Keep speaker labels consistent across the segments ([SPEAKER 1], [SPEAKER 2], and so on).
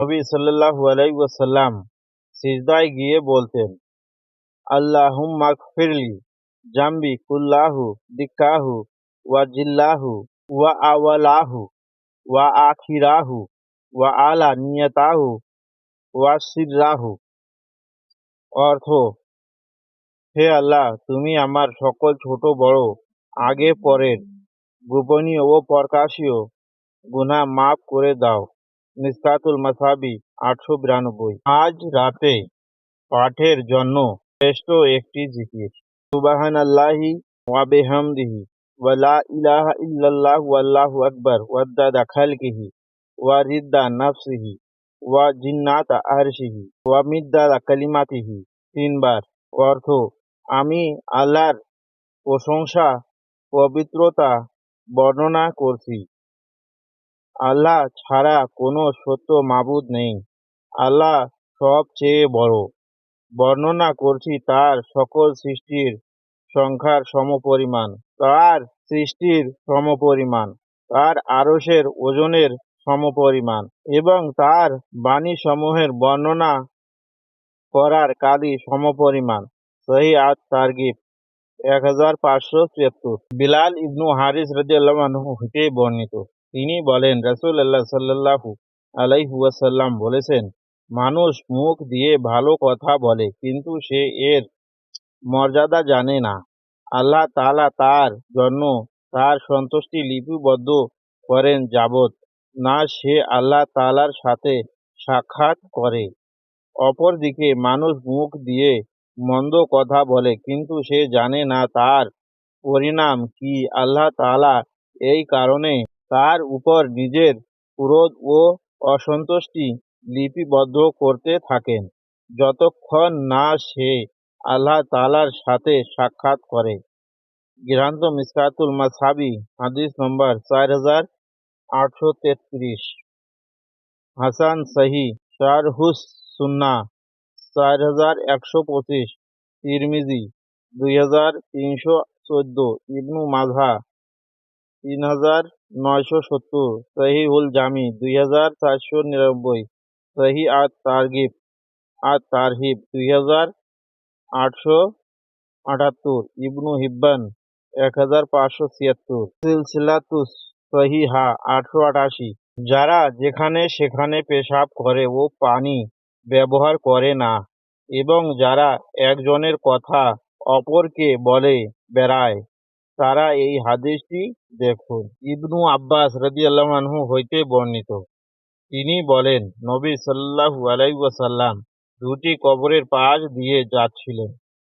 [SPEAKER 1] নবী সাল্লাল্লাহু আলাইহি ওয়াসাল্লাম সিজদায় গিয়ে বলতেন আল্লাহুম্মা গফিরলি জাম্বি কুল্লাহু দিক্কাহু ওয়া জিল্লাহু ওয়া আওয়ালাহু ওয়া আখিরাহু ওয়া আলা নিয়াতাহু ওয়া সিররাহু অর্থ হে আল্লাহ তুমি আমার সকল ছোট বড় আগে পরের গোপনীয় ও প্রকাশীয় গুনাহ মাফ করে দাও মিসকাতুল মাসাবি আটশো বিরানব্বই। আজ রাতে পাঠের জন্য শ্রেষ্ঠ একটি জিকির। সুবাহান আল্লাহি ওয়াবেহামদিহি ওয়ালা ইলাহা ইল্লাল্লাহ ওয়াল্লাহু আকবার ওয়াদ্দাদা খালকিহি ওয়া রিদ্দা নাফসিহি ওয়া জিন্নাতা আরশিহি ওয়া মিদ্দাদা কালিমাতিহি তিনবার। অর্থ, আমি আল্লাহর প্রশংসা, পবিত্রতা বর্ণনা করছি। আল্লাহ ছাড়া কোনো সত্য মাবুদ নেই। আল্লাহ সবচেয়ে বড়। বর্ণনা করছি তার সকল সৃষ্টির সংখ্যার সমপরিমাণ, তার সৃষ্টির সমপরিমাণ, তার আরসের ওজনের সমপরিমাণ এবং তার বাণী সমূহের বর্ণনা করার কালি সমপরিমাণ। সহি আজ তারগিব এক হাজার পাঁচশো তিয়াত্তর। বিলাল ইবনু হারিস রাজিয়াল্লাহ হতে বর্ণিত। তিনি বলেন রসুল আল্লাহ সাল্লাহু আলাইহুয়াসাল্লাম বলেছেন, মানুষ মুখ দিয়ে ভালো কথা বলে, কিন্তু সে এর মর্যাদা জানে না। আল্লাহ তালা তার জন্য তার সন্তুষ্টি লিপিবদ্ধ করেন যাবত না সে আল্লাহ তালার সাথে সাক্ষাৎ করে। অপরদিকে মানুষ মুখ দিয়ে মন্দ কথা বলে, কিন্তু সে জানে না তার পরিণাম কি। আল্লাহ তালা এই কারণে তার উপর নিজের ক্রোধ ও অসন্তুষ্টি লিপিবদ্ধ করতে থাকেন। যতক্ষণ না সে আল্লাহ তালার সাথে সাক্ষাৎ করে। গ্রান্ত মিসকাতুল মাসাবি হাদিস নম্বর চার হাজার আটশো তেত্রিশ। হাসান সাহি, শারহুস সুন্না, চার হাজার একশো পঁচিশ। তিরমিজি, দুই হাজার তিনশো চোদ্দ। ইবনু মাঝা তিন হাজার নয়শো সত্তর। সহিহুল জামি, দুই হাজার চারশো নিরানব্বই। সহি আর তারগিব আর তারহিব, দুই হাজার আটশো আটাত্তর। ইবনু হিব্বান, এক হাজার পাঁচশো ছিয়াত্তর। সিলসিলাতুস, সহি হা, আটশো আটাশি। যারা যেখানে সেখানে পেশাব করে ও পানি ব্যবহার করে না, এবং যারা একজনের কথা অপরকে বলে বেড়ায় তারা এই হাদিসটি দেখুন। ইবনু আব্বাস রদি আল্লাহু হইতে বর্ণিত। তিনি বলেন, নবী সাল্লাহু আলাইসাল্লাম দুটি কবরের পাশ দিয়ে যাচ্ছিলেন।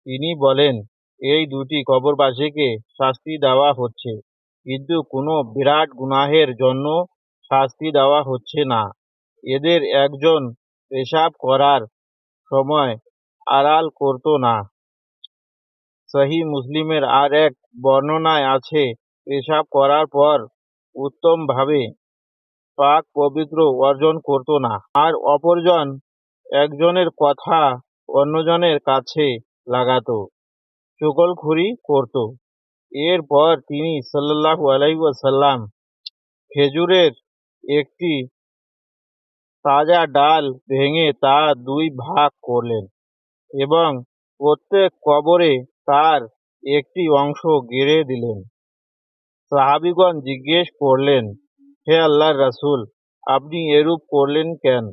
[SPEAKER 1] তিনি বলেন, এই দুটি কবরবাসীকে শাস্তি দেওয়া হচ্ছে, কিন্তু কোনো বিরাট গুনাহের জন্য শাস্তি দেওয়া হচ্ছে না। এদের একজন পেশাব করার সময় আড়াল করত না। সহি মুসলিমের আর এক বর্ণনায় আছে পেশাব করার পর উত্তমভাবে পাক পবিত্র অর্জন করত না। আর অপরজন একজনের কথা অন্যজনের কাছে লাগাতো চকলখুরি করত। এরপর তিনি সাল্লাহ আলাইসাল্লাম খেজুরের একটি তাজা ডাল ভেঙে তা দুই ভাগ করলেন এবং প্রত্যেক কবরে তার একটি অংশ গেড়ে দিলেন। সাহাবিগণ জিজ্ঞেস করলেন, হে আল্লাহর রাসুল, আপনি এরূপ করলেন কেন?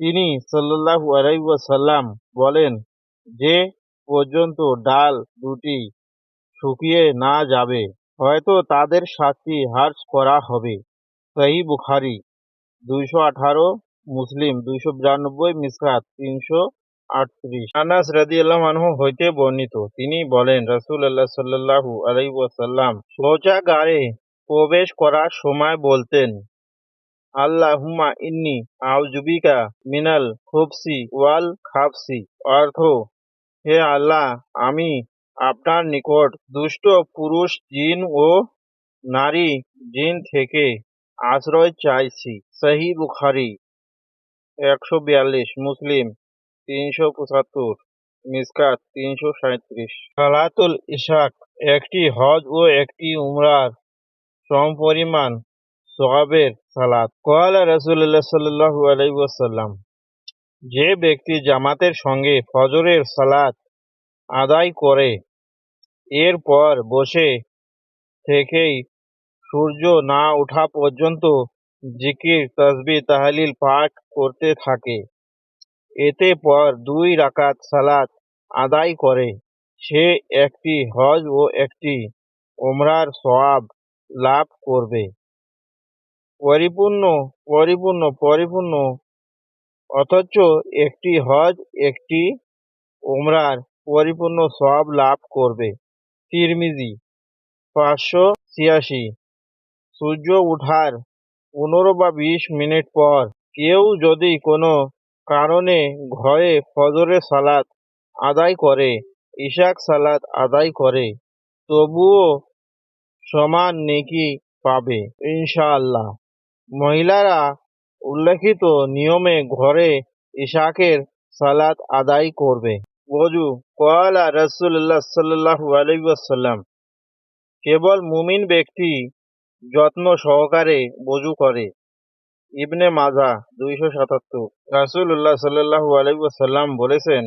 [SPEAKER 1] তিনি সাল্লাহু আলাইসাল্লাম বলেন, যে পর্যন্ত ডাল দুটি শুকিয়ে না যাবে, হয়তো তাদের শাস্তি হ্রাস করা হবে। সহি বুখারি, দুইশো আঠারো, মুসলিম, দুইশো বিরানব্বই, মিসকাত, তিনশো আটত্রিশ। আনাস রাদি আল্লাহ হইতে বর্ণিত। তিনি বলেন রসুল আল্লাহ সাল্লাহু আলাই ওয়াসাল্লাম শৌচাগারে প্রবেশ করার সময় বলতেন, আল্লাহুম্মা ইন্নি আউজুবিকা মিনাল খুবসি ওয়াল খাবসি। অর্থ, হে আল্লাহ, আমি আপনার নিকট দুষ্ট পুরুষ, জিন ও নারী, জিন থেকে আশ্রয় চাইছি। সহি বুখারি, একশো বিয়াল্লিশ, মুসলিম। তিনশো পঁচাত্তর, মিসকাত তিনশো সাঁত্রিশ সালাতুল ইশাক, একটি হজ ও একটি উমরার সমপরিমাণ সোয়াবের সালাত। কোয়ালা রসুল্লাহ সাল্লাহু আলাইসাল্লাম যে ব্যক্তি জামাতের সঙ্গে ফজরের সালাত আদায় করে, এরপর বসে থেকেই সূর্য না ওঠা পর্যন্ত জিকির তসবি তাহলিল পাঠ করতে থাকে। এতে পর দুই রাকাত সালাত আদায় করে। সে একটি হজ ও একটি ওমরার সওয়াব লাভ করবে। পরিপূর্ণ পরিপূর্ণ পরিপূর্ণ, অথচ একটি হজ, একটি ওমরার পরিপূর্ণ সওয়াব লাভ করবে। তিরমিজি, পাঁচশো ছিয়াশি। সূর্য ওঠার পনেরো বা বিশ মিনিট পর কেউ যদি কোনো কারণে ঘরে ফজরের সালাত আদায় করে ইশাক সালাত আদায় করে, তবুও সমান নেকি পাবে। ইনশাআল্লাহ। মহিলারা উল্লেখিত নিয়মে ঘরে ইশাকের সালাত আদায় করবে। ওযু কয়ালা রসুল্লাহ সাল্লাহু কেবল মুমিন ব্যক্তি যত্ন সহকারে বজু করে। ইবনে মাজা দুইশো সাতাত্তর। রাসুল্লাহ সাল্লাহু আলাইসাল্লাম বলেছেন,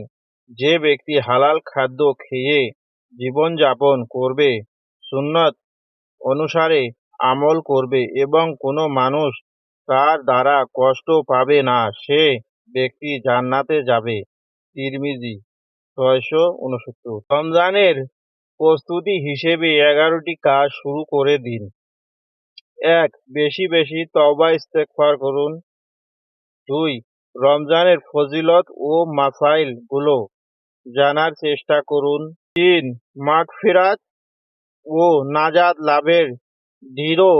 [SPEAKER 1] যে ব্যক্তি হালাল খাদ্য খেয়ে জীবনযাপন করবে, সুন্নত অনুসারে আমল করবে এবং কোনো মানুষ তার দ্বারা কষ্ট পাবে না, সে ব্যক্তি জান্নাতে যাবে। তিরমিজি ছয়শো উনসত্তর। রমজানের প্রস্তুতি হিসেবে এগারোটি কাজ শুরু করে দিন। এক, বেশি বেশি তওবা ইস্তেগফার করুন। দুই, রমজানের ফজিলত ও মাসাইলগুলো জানার চেষ্টা করুন। তিন, মাগফিরাত ও নাজাদ লাভের দৃঢ়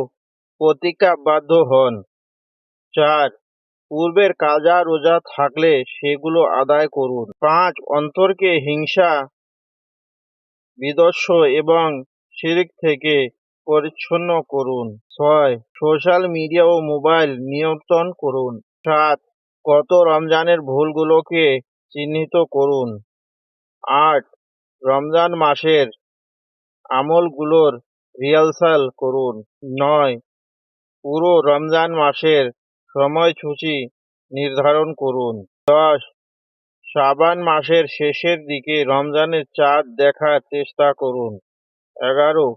[SPEAKER 1] প্রতিজ্ঞাবদ্ধ হন। চার, পূর্বের কাজা রোজা থাকলে সেগুলো আদায় করুন। পাঁচ, অন্তরকে হিংসা বিদস্য এবং শিরিক থেকে পরিচ্ছন্ন করুন। ছয়, সোশ্যাল মিডিয়া ও মোবাইল নিয়ন্ত্রণ করুন। সাত, গত রমজানের ভুলগুলোকে চিহ্নিত করুন। আট, রমজান মাসের আমলগুলোর রিহার্সাল করুন। নয়, পুরো রমজান মাসের সময়সূচি নির্ধারণ করুন। দশ, শাবান মাসের শেষের দিকে রমজানের চাঁদ দেখার চেষ্টা করুন। এগারো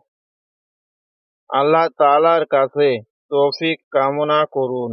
[SPEAKER 1] আল্লাহ তালার কাছে তৌফিক কামনা করুন।